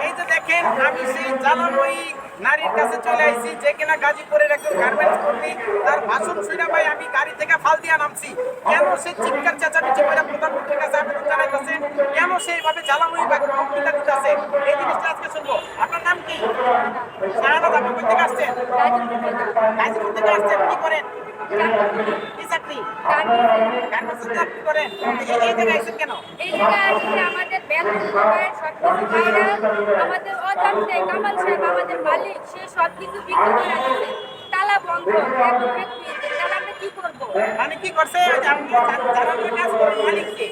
এই যে দেখেন আমি সেই জ্বালাময়ী নারীর কাছে চলে আইছি যে কিনা গাজীপুরের একজন গার্মেন্টস কর্মী তার ভাষণ শুনে ভাই আমি গাড়ি থেকে ফাল দিয়া নামছি। কেন সে চিৎকার চেঁচামেচি করে প্রধানমন্ত্রীর কাছে আবেদন জানাইতেছে? কেন সে এইভাবে জ্বালাময়ী বা বক্তৃতা দিতেছে? এই জিনিসটা আজকে শুনব। আপনার নাম কি? শাহাদাত আপনি কোথা থেকে আসছেন? গাজীপুর থেকে আসছেন কি করেন? কি চাকরি? গার্মেন্টসের চাকরি করেন? এই- জায়গায় কেন? এই জায়গায় আসলে আমাদের আমাদের অজান্তে সাহেব, আমাদের সে বন্ধ এখন তাহলে কি করব? মানে কি করছে? যারা কাজ মালিককে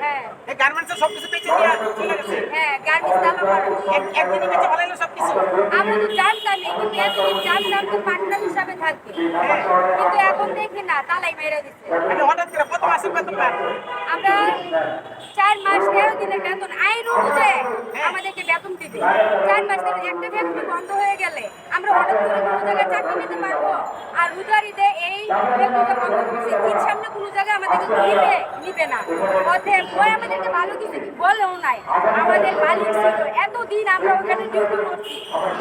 হ্যাঁ। এই গার্মেন্টসের সবকিছু বেঁচে দিয়ে চলে গেছে। হ্যাঁ গার্মেন্টস তালা মারা এক- একদিনে বেঁচে ভালো সবকিছু। আমরা তো জানতামই কিন্তু এতদিন জানতাম তো পার্টনার হিসাবে থাকবে। কিন্তু এখন দেখি না তালাই মেরে দিচ্ছে মানে হঠাৎ করে কত মাসের বেতন পান আমরা চার মাস তেরো দিনের বেতন আইন অনুযায়ী আমাদেরকে বেতন দিবে। চার মাস একটা ফ্যাক্টরি বন্ধ হয়ে গেলে আমরা হঠাৎ করে কোনো জায়গায় চাকরি নিতে পারব? আর রোজারিতে এই ঈদ সামনে কোনো জায়গায় আমাদেরকে নিবে নিবে না। অতএব ওই আমাদেরকে ভালো কিছু বলেও নাই। আমাদের মালিক ছিল এতদিন আমরা ওখানে ডিউটি করছি।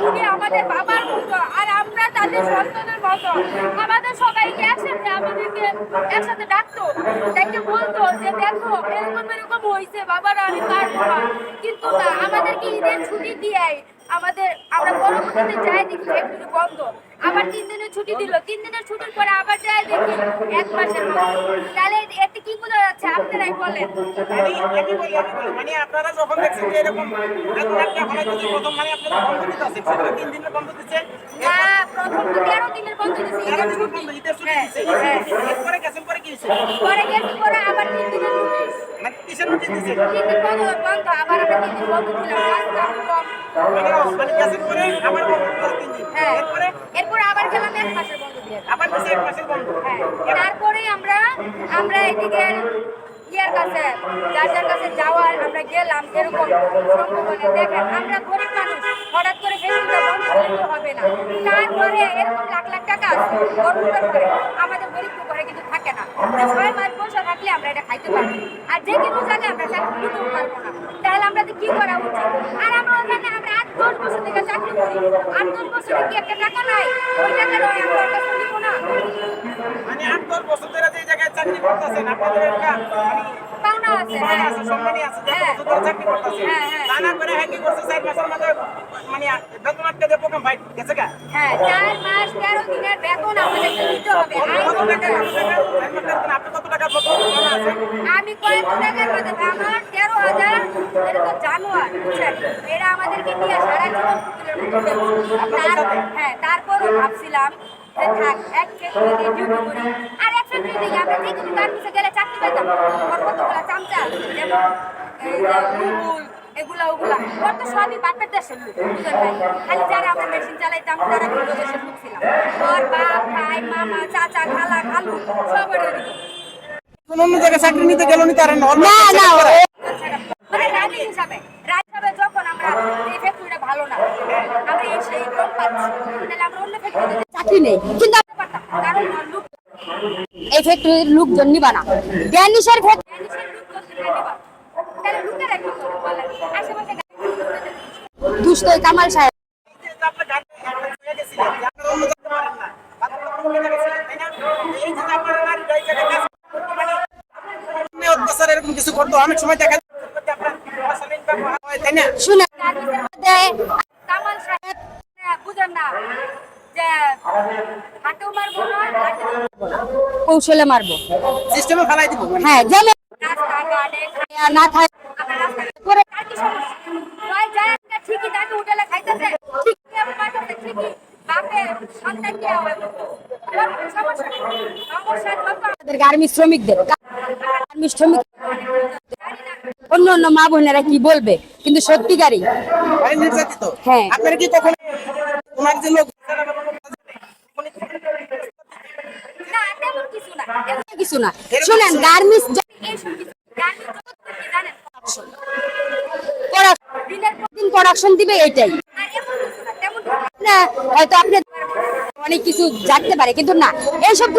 উনি আমাদের বাবার মতো আর আমরা তাদের সন্তানের মতো। আমাদের সবাইকে একসাথে আমাদেরকে একসাথে ডাকতো। ডাকে বলতো যে দেখো এরকম এরকম হয়েছে বাবারা আমি পারব কিন্তু না আমাদেরকে ঈদের ছুটি দিয়ে আমাদের আমরা পরবর্তীতে যাই দেখি ফ্যাক্টরি বন্ধ। আবার তিন দিনের ছুটি দিল। তিন দিনের ছুটির পরে আবার যাই দেখি এক মাসের তাহলে এতে কি বোঝা যাচ্ছে? আপনারাই বলেন। মানে আমি বলি আমি বলি। মানে আপনারা যখন দেখছেন যে এরকম একটা প্রথম মানে আপনারা বন্ধ দিতে আছে তিন দিনের বন্ধ দিচ্ছে। না প্রথম তো তেরো দিনের বন্ধ দিয়েছে তেরো দিনের বন্ধ ঈদের ছুটি হ্যাঁ, দিচ্ছে হ্যাঁ। গেছেন পরে কি হয়েছে? পরে গেছি পরে আবার তিন দিনের নোটিশ মানে কিসের নোটিশ দিচ্ছে তিন দিন বন্ধ বন্ধ আবার আমরা তিন দিন বন্ধ দিলাম। কাজ কাম। মানে পরে হ্যাঁ এরপরে? এরপরে আবার গেলাম এক মাসের বন্ধ দিয়ে। আবার এক মাসের বন্ধ। হ্যাঁ তারপরে আমরা আমরা এদিকে ইয়ার কাছে যার যার কাছে যাওয়ার আমরা গেলাম এরকম সম্ভাবনা দেখেন আমরা গরিব মানুষ হঠাৎ করে ফেসবুকটা বন্ধ করলে তো হবে না। তারপরে এরকম লাখ লাখ টাকা আছে করে আমাদের গরিব ঘরে কিন্তু থাকে না। আমরা ছয় মাস বসে থাকলে আমরা এটা খাইতে পারব। আর যে কোনো জায়গায় আমরা চাকরি পারব না। তাহলে আমরা কি করা উচিত? আর আমরা দশ বছর থেকে চাকরি করি। আট দশ বছরে কি একটা টাকা নাই? ওই টাকা নয় আমরা কাছে না। মানে আট, দশ বছর ধরে যে জায়গায় চাকরি করতেছেন, আপনাদের আছে হ্যাঁ। আছে আছে যে হ্যাঁ। বছর চাকরি করতেছে। হ্যাঁ, হ্যাঁ। তা না করে হ্যাঁ কি করছে চার মাসের মধ্যে মানে বেতন আটকে দিয়ে প্রথম ভাই গেছে গা। হ্যাঁ চার মাস তেরো দিনের বেতন আমাদেরকে দিতে হবে। কত টাকা অনুযায়ী। কত টাকা? চার মাসের বেতন আপনি কত টাকা বেতন জানা আছে? আমি কয়েক টাকার মধ্যে আমার তেরো হাজার এটা তো জানোয়ার বুঝছেন? এরা আমাদেরকে নিয়ে সারা জীবন হ্যাঁ তারপরও ভাবছিলাম যে থাক এক ফ্যাক্টরিতে ডিউটি করি। আর ফ্যাক্টরিতে আমরা যে কোনো গার্মেন্টসে গেলে চাকরি পেতাম কতগুলো চামচা যেমন গুগল এগুলা ওগুলা। ওর তো সবই বাপের দেশের লোক বুঝলেন ভাই? খালি যারা আমরা মেশিন চালাইতাম তারা ভিন্ন দেশের লোক ছিলাম। ওর বাপ ভাই মামা চাচা খালা খালু সব ওর এরকম। কোন অন্য জায়গায় চাকরি নিতে গেল নি তারা নর্মাল না না মানে রানী হিসাবে রানী হিসাবে যখন আমরা এই ফ্যাক্টরিটা ভালো না আমরা এই সেই কম পাচ্ছি। তাহলে আমরা অন্য ফ্যাক্টরিতে চাকরি নেই। কিন্তু যেতে পারতাম কারণ লোক এই ফ্যাক্টরির লোকজন নিবা না। ড্যানিশের দুষ্ট কামাল সাহেব। কিছু করতো অনেক সময় দেখা শুনে কামাল সাহেব বুঝেন না। কৌশলে মারবো সিস্টেমে ফেলাই দিব হ্যাঁ না থাকে করে তার কি সমস্যা? নয় যায় একটা ঠিকই তাকে হোটেলে খাইতেছে, ঠিকই আবার ঠিকই বাপে সন্তান কি হবে? ওর কোনো সমস্যা নেই। সমস্যা যত আমাদের গার্মি শ্রমিকদের গার্মি শ্রমিক অন্য অন্য মা বোনেরা কি বলবে কিন্তু সত্যিকারই হ্যাঁ। আপনারা কি কখনো ওনার যে লোক না, তেমন কিছু না। এমন কিছু না। শুনেন গার্মিস দিন প্রোডাকশন দিবে এটাই। না, হয়তো আপনি অনেক কিছু জানতে পারে কিন্তু না এইসব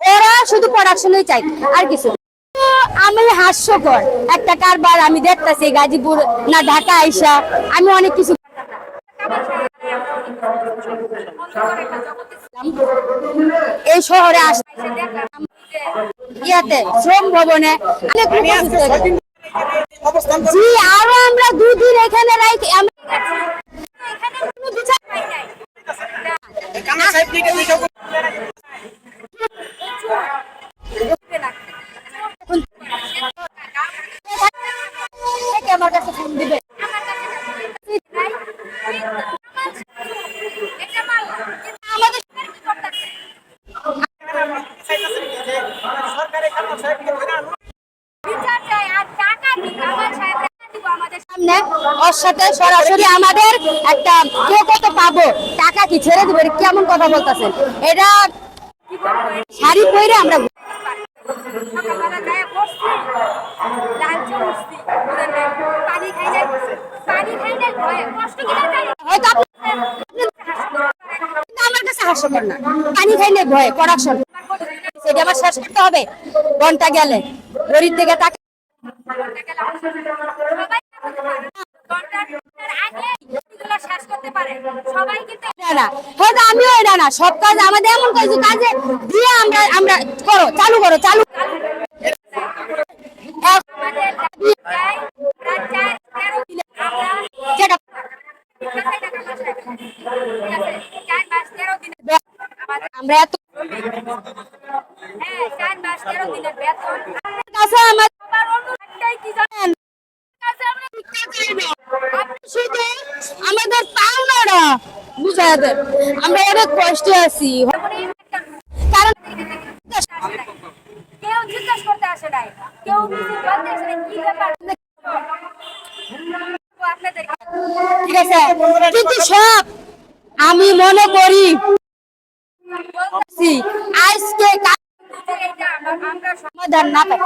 ওরা শুধু প্রোডাকশনই চাই আর কিছু আমি হাস্যকর। একটা কারবার আমি দেখতেছি গাজীপুর না ঢাকা আইসা আমি অনেক কিছু এই শহরে আস ইয়াতে শ্রম ভবনে। জি আরও আমরা দুদিন এখানে রাখি আমরা সরাসরি আমাদের একটা পাবো? টাকা কি ছেড়ে কেমন কথা এটা শাড়ি পরে না। পানি খাই নাই ভয়ে প্রোডাকশন সেটা আমার শেষ করতে হবে? ঘণ্টা গেলে। গরিব থেকে টাকা এটা আমিও এটা কাজ আমাদের এমন আমরা করো, চালু করো আমাদের বুঝায় দেন। আমরা অনেক কষ্টে আছি। কারণ কেউ জিজ্ঞাসা করতে আসে নাই। কেউ কি ব্যাপার? ঠিক আছে। কিন্তু সব আমি মনে করি। আজকে সমাধান না পাই।